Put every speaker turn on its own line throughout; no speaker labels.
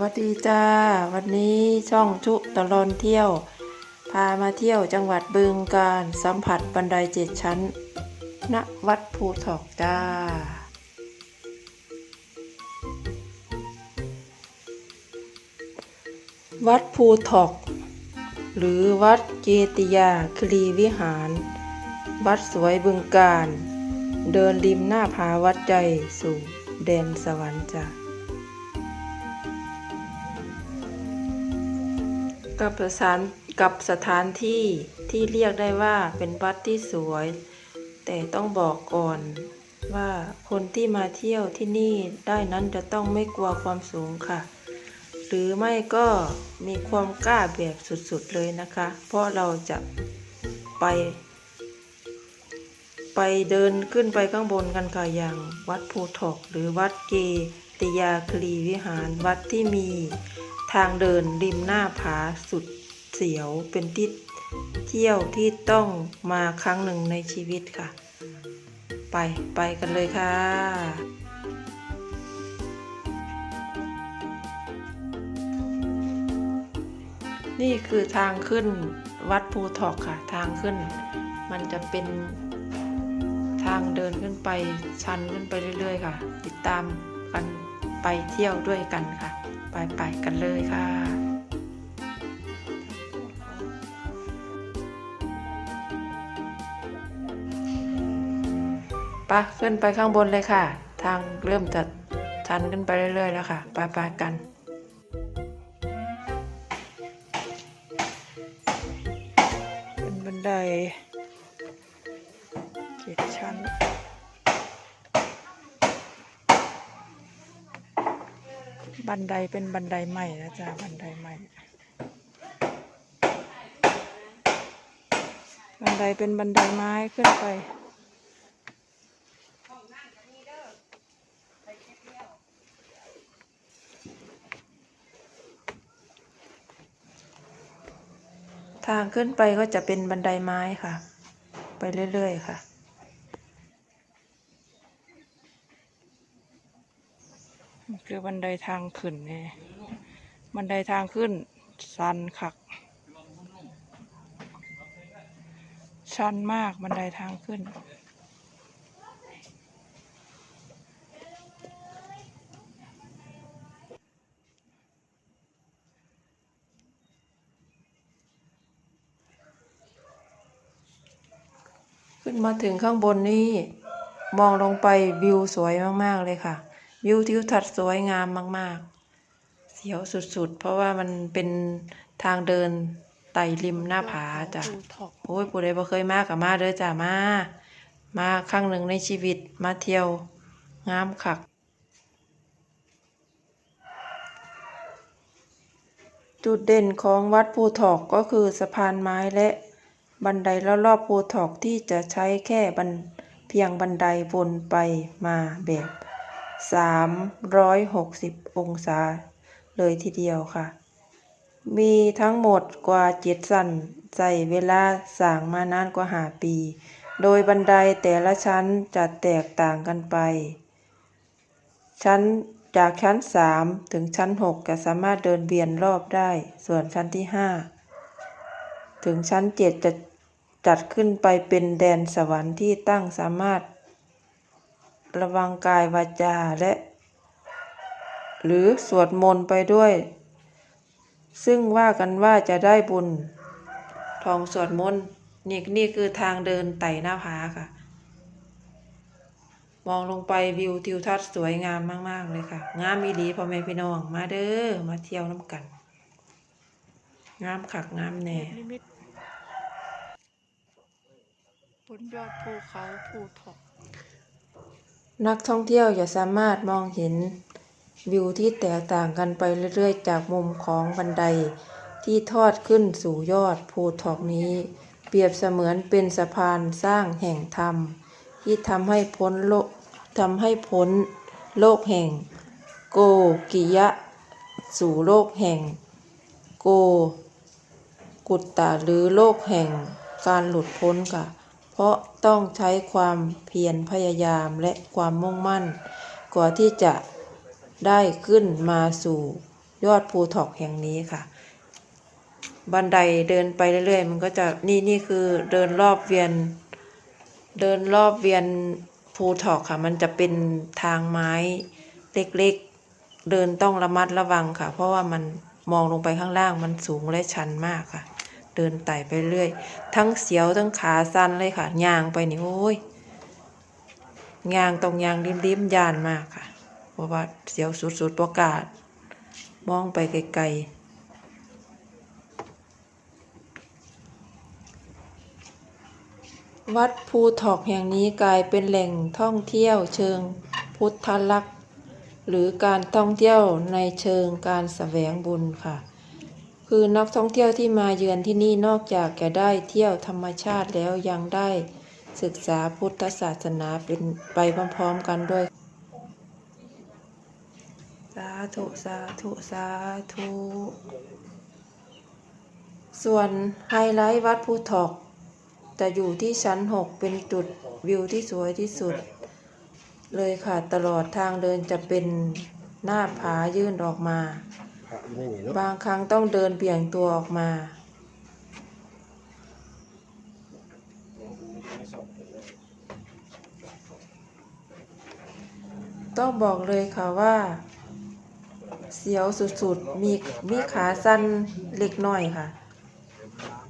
วัสดีจ้า วันนี้ช่องชุตลอนเที่ยว พามาเที่ยวจังหวัดบึงกาฬสัมผัสบันไดเจ็ดชั้น ณ วัดภูถอกจ้า วัดภูถอก หรือวัดเจติยาคลีวิหาร วัดสวยบึงกาฬเดินริมหน้าผาวัดใจสู่แดนสวรรค์จ้า กับสถานกับสถานที่ที่เรียกได้ว่าเป็นวัดที่สวย แต่ต้องบอกก่อนว่าคนที่มาเที่ยวที่นี่ได้นั้นจะต้องไม่กลัวความสูงค่ะ หรือไม่ก็มีความกล้าแบบสุดๆเลยนะคะ เพราะเราจะไป ไปเดินขึ้นไปข้างบนกันค่ะอย่างวัดภูถอกหรือวัดเกติยาคลีวิหารวัดที่มี ทางเดินริมหน้าผาสุดเสียวเป็นที่เที่ยวที่ต้องมาครั้งหนึ่งในชีวิตค่ะ ไปไปกันเลยค่ะ นี่คือทางขึ้นวัดภูถอกค่ะ ทางขึ้น มันจะเป็นทางเดินขึ้นไปชันขึ้นไปเรื่อยๆ ค่ะ ติดตามกันไปเที่ยวด้วยกันค่ะ ไปไปกันเลยค่ะปะขึ้นไปข้างบนเลยค่ะ ทางเริ่มจะชันขึ้นไปเรื่อย ๆ แล้วค่ะไปไปกันเป็นบันไดเจ็ดชั้น บันไดเป็นบันไดใหม่นะจ๊ะบันไดใหม่ บันไดเป็นบันไดไม้ขึ้นไปทางขึ้นไปก็จะเป็นบันไดไม้ค่ะ ไปเรื่อย ๆ ค่ะ นี่คือ บันไดทางขึ้นนี่บันไดทางขึ้นชันคักชันมากบันไดทางขึ้น ขึ้นมาถึงข้างบนนี้มองลงไปวิวสวยมาก ๆ เลยค่ะ วิวทิวทัศน์สวยงามมาก ๆ เสียวสุด ๆ เพราะว่ามันเป็นทางเดินไต่ริมหน้าผาจ้ะโอ้ยผู้ใดบ่เคยมากับมาเด้อจ้ะมา มาครั้งหนึ่งในชีวิตมาเที่ยวงามคักจุดเด่นของวัดภูถอกก็คือสะพานไม้และบันไดรอบๆภูถอกที่จะใช้แค่บันเพียงบันไดวนไปมาแบบ 360 องศา เลยทีเดียวค่ะ มีทั้งหมดกว่าเจ็ดสั้นใส่เวลาสร้างมานานกว่าหาปี โดยบันไดแต่ละชั้นจะแตกต่างกันไป ชั้นจากชั้น 3 ถึงชั้น 6 ก็สามารถเดินเวียนรอบได้ ส่วนชั้นที่ 5 ถึงชั้น 7 จะจัดขึ้นไปเป็นแดนสวรรค์ที่ตั้งสามารถ ระวังกายวาจาและ หรือสวดมนต์ไปด้วย ซึ่งว่ากันว่าจะได้บุญ ทองสวดมนต์นี่นี่คือทางเดินไต่หน้าผาค่ะ มองลงไปวิวทิวทัศน์สวยงามมาก ๆ เลยค่ะ งามมีดีพ่อแม่พี่น้อง มาเด้อมาเที่ยวน้ำกัน งามคักงามแน่
บนยอดภูเขาภูถอก
นักท่องเที่ยวจะสามารถมองเห็นวิวที่แตกต่างกันไปเรื่อย ๆ จากมุมของบันไดที่ทอดขึ้นสู่ยอดภูทอกนี้ เปรียบเสมือนเป็นสะพานสร้างแห่งธรรม ที่ทำให้พ้นโลกทำให้พ้นโลกแห่ง โกกิยะ สู่โลกแห่ง โก กุตตะหรือโลกแห่งการหลุดพ้นค่ะ เพราะต้องใช้ความเพียรพยายามและความมุ่งมั่น กว่าที่จะได้ขึ้นมาสู่ยอดภูทอกแห่งนี้ค่ะ บันไดเดินไปเรื่อยๆ มันก็จะนี่นี่คือเดินรอบเวียน เดินรอบเวียนภูทอกค่ะ มันจะเป็นทางไม้เล็กๆ เดินต้องระมัดระวังค่ะ เพราะว่ามันมองลงไปข้างล่างมันสูงและชันมากค่ะ เดินไต่ไปเรื่อย ทั้งเสียวทั้งขาสั้นเลยค่ะย่างไปนี่โอ้ยย่างตรงย่างริมๆยานมากค่ะเพราะว่าเสียวสุดๆประกาศ มองไปไกลๆวัดภูทอกแห่งนี้กลายเป็นแหล่งท่องเที่ยวเชิงพุทธลักษณ์หรือการท่องเที่ยวในเชิงการแสวงบุญค่ะ คือนักท่องเที่ยวที่มาเยือนที่นี่นอกจากจะได้เที่ยวธรรมชาติแล้วยังได้ศึกษาพุทธศาสนาเป็นไปพร้อมๆกันด้วย สาธุ สาธุ สาธุ ส่วนไฮไลท์วัดภูทอกจะอยู่ที่ชั้น 6 เป็นจุดวิวที่สวยที่สุด เลยค่ะ ตลอดทางเดินจะเป็นหน้าผายื่นออกมา
พระไม่มีเนาะ
บางครั้งต้องเดินเบี่ยงตัวออกมา ต้องบอกเลยค่ะว่า เสียวสุดๆ มีมีขาสั้นเล็กน้อยค่ะ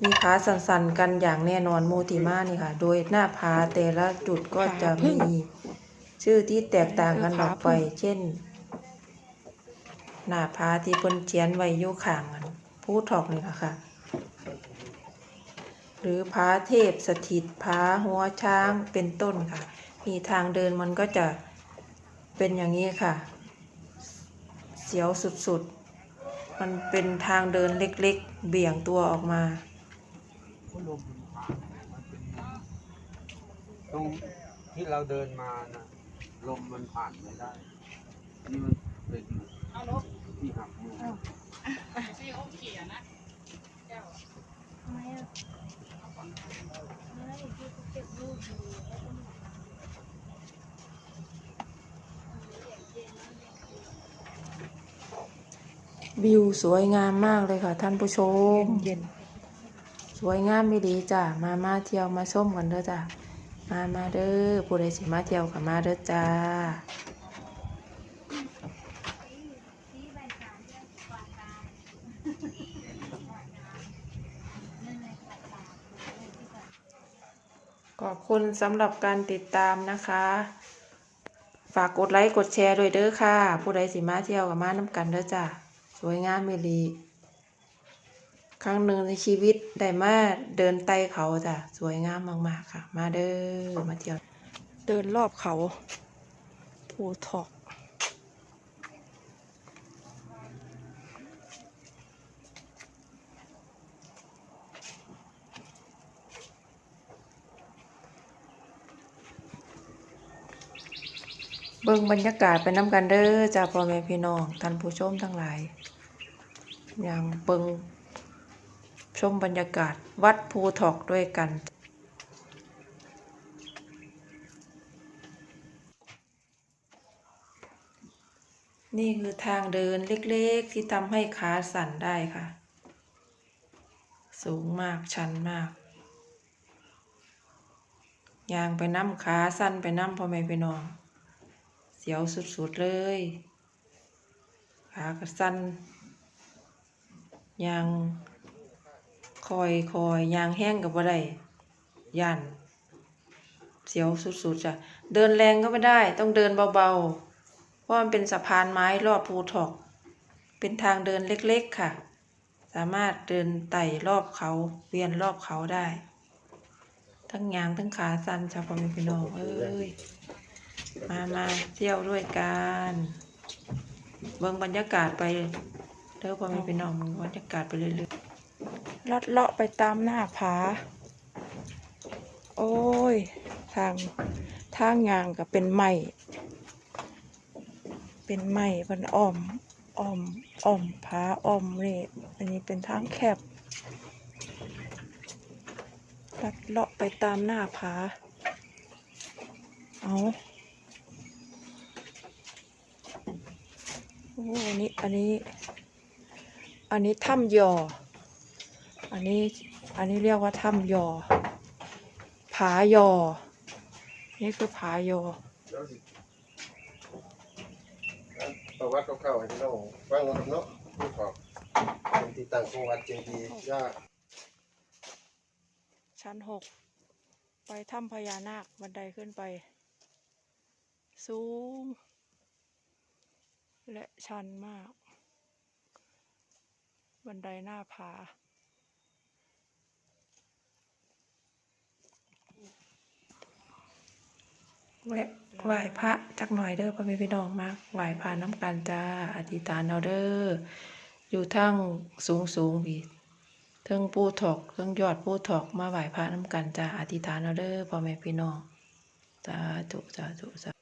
มีขาสั่นๆกันอย่างแน่นอนโมติมานี่ค่ะ โดยหน้าผาแต่ละจุดก็จะมี ชื่อที่แตกต่างกันออกไป เช่น หน้าผาที่เพิ่นเขียนไว้อยู่ข้างมันผู้ถอกนี่ล่ะค่ะ หรือผาเทพสถิตผาหัวช้างเป็นต้นค่ะ มีทางเดินมันก็จะเป็นอย่างนี้ค่ะ เสียวสุดๆ มันเป็นทางเดินเล็กๆ เบี่ยงตัวออกมา
ตรงที่เราเดินมานะลมมันผ่านไม่ได้ นี่มันเป็น ที่หักมือ
วิวสวยงามมากเลยค่ะ ท่านผู้ชม
เย็น
สวยงามไม่ดีจ้ะ มามาเที่ยวมาชมกันเด้อจ้ะ มามาเด้อผู้ใดสิมาเที่ยวกับมาเด้อจ้า ขอบคุณสำหรับการติดตามนะคะ ฝากกดไลค์กดแชร์ด้วยเด้อค่ะ ผู้ใดสิมาเที่ยวกับมาน้ำกันเด้อจ้ะสวยงามมิลีครั้งหนึ่งในชีวิตได้มาเดินไต่เขาจ้ะสวยงามมาก ๆ ค่ะ มาเด้อมาเที่ยว
เดินรอบเขาภูทอก
เบิ่งบรรยากาศไปน้ำกันเด้อจ้าพ่อแม่พี่น้องท่านผู้ชมทั้งหลายอย่างเบิ่งชมบรรยากาศวัดภูทอกด้วยกัน นี่คือทางเดินเล็กๆ ที่ทำให้ขาสั่นได้ค่ะ สูงมากชันมากยางไปน้ำขาสั้นไปน้ำพ่อแม่พี่น้อง สียวสุดๆเลยขากระสันยางคอยคอยยางแห้งกับอะไรย่านเสียวสุดๆจ้ะเดินแรงก็ไม่ได้ ต้องเดินเบาๆ เพราะมันเป็นสะพานไม้รอบภูทอก เป็นทางเดินเล็กๆค่ะ สามารถเดินไต่รอบเขาเวียนรอบเขาได้ ทั้งยางทั้งขาสั้นชาวพม่พี่น้องเอ้ย มามาเที่ยวด้วยกันเบิ่งบรรยากาศไปเด้อพอม่พี่น้องเบิ่งบรรยากาศไปเรื่อยๆ
ลัดเลาะไปตามหน้าผา โอ้ย ทางทางยางก็เป็นไม้เป็นไม้มันอ้อมอ้อมอ้อมผาอ้อมนี่อันนี้เป็นทางแคบลัดเลาะไปตามหน้าผาเอา โอ้อันนี้ อันนี้ อันนี้ถ้ำยอ อันนี้ อันนี้เรียกว่าถ้ำยอ ผายอ นี่คือผายอ
แล้วสิประวัติคร่าวๆให้พี่น้องฟังเนาะครับเนาะผู้ขอบเป็นที่ตั้งของวัดเจดีย์ย่า
ชั้นหก ไปถ้ำพญานาคบันไดขึ้นไป สูง และชันมาก บันไดหน้าผา
แวะไหว้พระจักหน่อยเด้อพ่อแม่พี่น้องมากไหว้พระน้ำกันจ้าอธิษฐานเอาเด้ออยู่ทั้งสูงสูงพี่เทั้งปูถอกเทั้งยอดปูถอกมาไหว้พระน้ำกันจ้าอธิษฐานเอาเด้อพ่อแม่พี่น้องสาธุสาธุสา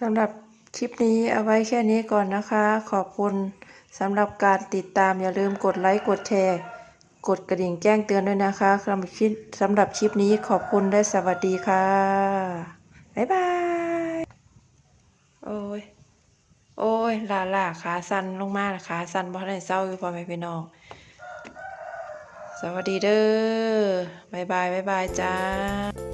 สำหรับคลิปนี้เอาไว้แค่นี้ก่อนนะคะ ขอบคุณสำหรับการติดตามอย่าลืมกดไลค์กดแชร์ กดกระดิ่งแจ้งเตือนด้วยนะคะสำหรับคลิปสำหรับคลิปนี้ขอบคุณและสวัสดีค่ะ บ๊ายบาย โอ้ย โอ้ยลาลาขาสั่นลงมาขาสั่นบ่ทันได้เศร้าอยู่พอแม่พี่น้อง สวัสดีเด้อบ๊ายบายบ๊ายบายจ้า